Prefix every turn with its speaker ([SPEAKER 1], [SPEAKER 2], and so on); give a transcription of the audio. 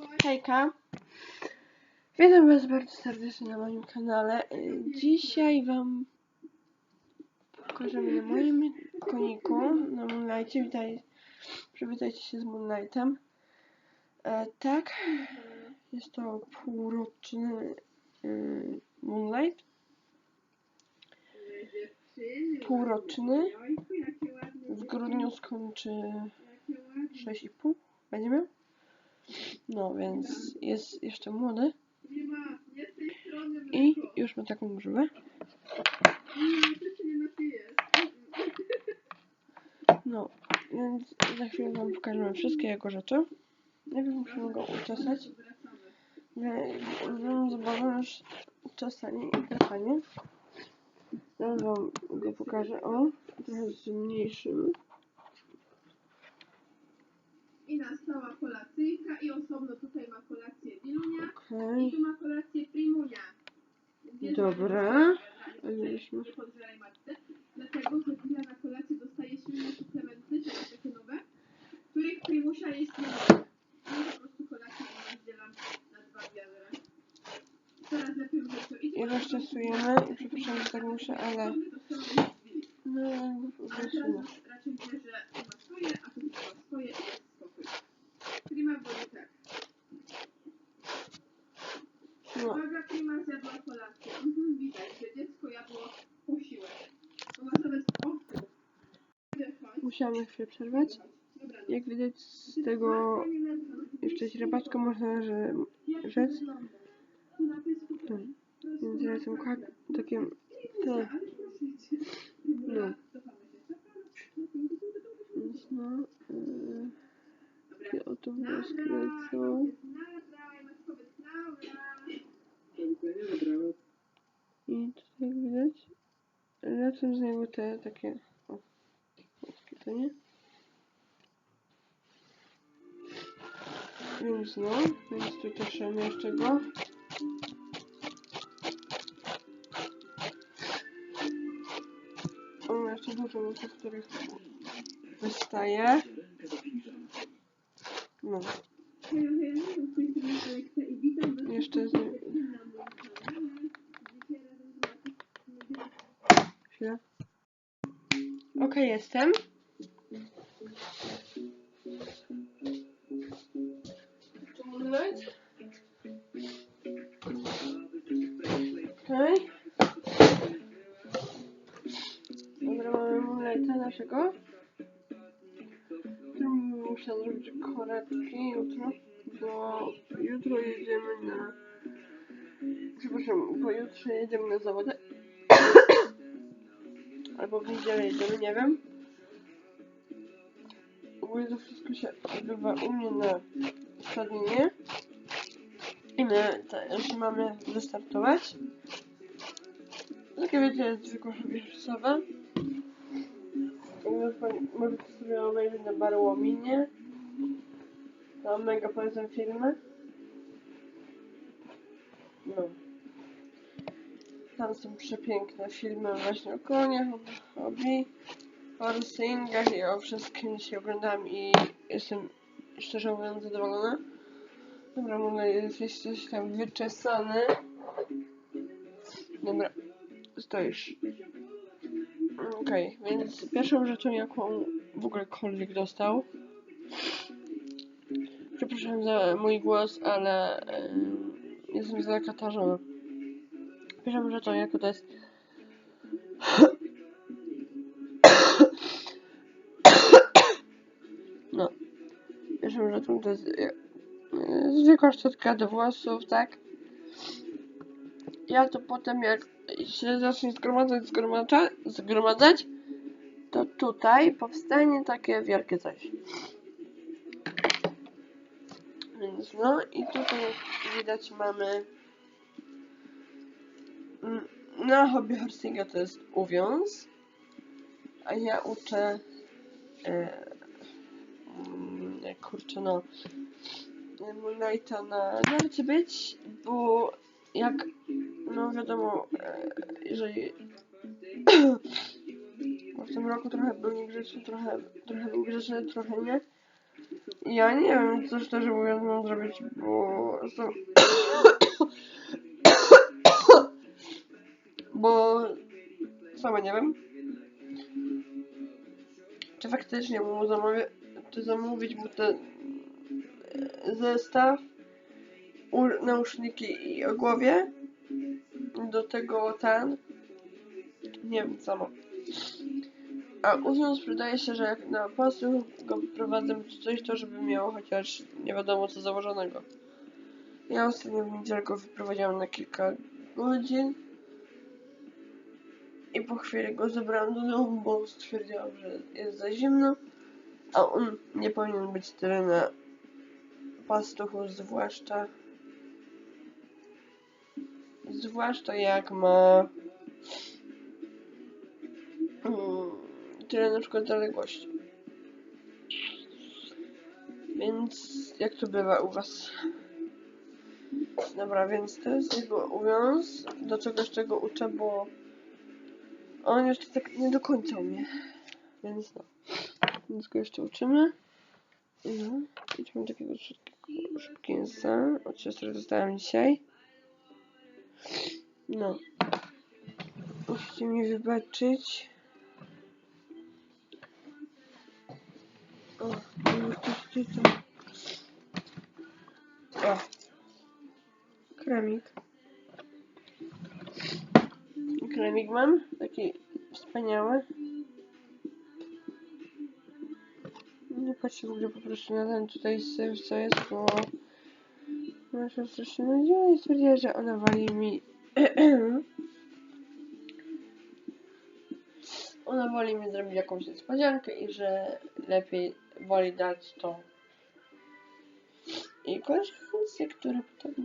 [SPEAKER 1] Hejka. Witam Was bardzo serdecznie na moim kanale. Y, Dzisiaj Wam pokażemy na moim koniku, na Moonlightie. Witaj, przywitajcie się z Moonlightem. E, tak, jest to półroczny y, Moonlight. Półroczny. W grudniu skończy 6,5. Będzie miał? No, więc jest jeszcze młody. I już ma taką grzywę. No, więc za chwilę wam pokażemy wszystkie jego rzeczy. Najpierw musimy go uczesać. Ulubioną zabawą już czesanie i klepanie. Teraz wam go pokażę. O, trochę zmniejszymy.
[SPEAKER 2] I nastała kolacyjka i osobno tutaj ma kolację Wilunia
[SPEAKER 1] Okej.
[SPEAKER 2] I
[SPEAKER 1] Dobra. Mieliśmy.
[SPEAKER 2] dlatego że Wila na kolację dostaje silne suplementy, czyli takie nowe, których Primusia jest nie ma. Po prostu kolację rozdzielam na dwa wiadra. Coraz lepiej w życiu. I
[SPEAKER 1] rozczesujemy. I przepraszam, że tak muszę, ale...
[SPEAKER 2] to.
[SPEAKER 1] No, po
[SPEAKER 2] A
[SPEAKER 1] prostu
[SPEAKER 2] teraz już raczej wie, że tu ma swoje, a tu ma swoje i jest spokój. Prima woli tak.
[SPEAKER 1] no.
[SPEAKER 2] Uwaga, Prima zjadła kolację. Mhm, widać, że dziecko jadło posiłek. To ma nawet owców.
[SPEAKER 1] Musiałam na chwilę przerwać. Jak widać z tego jeszcze źrebaczka można że, rzec. No. Więc ja jestem takie te, no. Więc no, yy, oto włoski lecą. I tutaj widać, lecą z niego te takie, o, to nie? Więc no, więc tu też jeszcze go. O, jeszcze dużo z których wystaje. No, jeszcze z. Okej, jestem. Naszego. Tu muszę zrobić korekki jutro, bo jutro jedziemy na... Przepraszam, pojutrze jedziemy na zawody. Albo w niedzielę jedziemy, nie wiem. Ogólnie to wszystko się odbywa u mnie na stadionie. I my też mamy wystartować. Takie wiecie, zwykłe hobbysowe. Możecie sobie obejrzeć na Barłominie. Tam mega polecam filmy. No. Tam są przepiękne filmy właśnie o koniach, o hobby, o racingach i o wszystkim dzisiaj oglądam i jestem szczerze mówiąc zadowolona. Dobra, może jesteś tam wyczesany. Dobra, stoisz. Okej, więc pierwszą rzeczą jaką w ogólekolwiek dostał. Przepraszam za mój głos, ale em, jestem zakatarzona. Pierwszą rzeczą jaką to jest No. Pierwszą rzeczą to jest e, zwykła szczotka do włosów, tak? Ja to potem jak się zacznie zgromadzać, zgromadza, zgromadzać, to tutaj powstanie takie wielkie coś. Więc no i tutaj widać mamy mm, na hobby horsinga to jest uwiąz, a ja uczę e, mm, kurczę no Moonlighta na narcie być, bo jak no wiadomo, e, jeżeli w tym roku trochę był niegrzeczny, trochę, trochę był grzeczny, trochę nie, Ja nie wiem, co szczerze mówiąc mam zrobić, bo... są- bo... Sama nie wiem. Czy faktycznie mu zamówię, czy zamówić mu ten e, zestaw, nauszniki i ogłowie, do tego ten, nie wiem samo. A uwiąz wydaje się, że jak na pasu go wyprowadzę czy coś, to żeby miało chociaż nie wiadomo co założonego. Ja ostatnio w niedzielę go wyprowadziłam na kilka godzin i po chwili go zabrałam do domu, bo stwierdziłam, że jest za zimno, a on nie powinien być tyle na pastuchu, zwłaszcza zwłaszcza jak ma mm, tyle na przykład zaległości. Więc jak to bywa u was? Dobra, więc to jest jego uwiąz do czegoś, czego uczę, bo on jeszcze tak nie do końca umie. Więc no. Więc go jeszcze uczymy. No. Idźmy do takiego szybkiego szybkiego od siostry dostałem dzisiaj. No. Musicie mi wybaczyć. O, coś czytam. O. Kremik. Kremik mam. Taki wspaniały. Nie patrzcie w ogóle po prostu na ten tutaj syf, co jest, bo siostra się nudziła i stwierdziła, że ona wali mi ona woli mi zrobić jakąś niespodziankę i że lepiej woli dać to i koleżance, która potem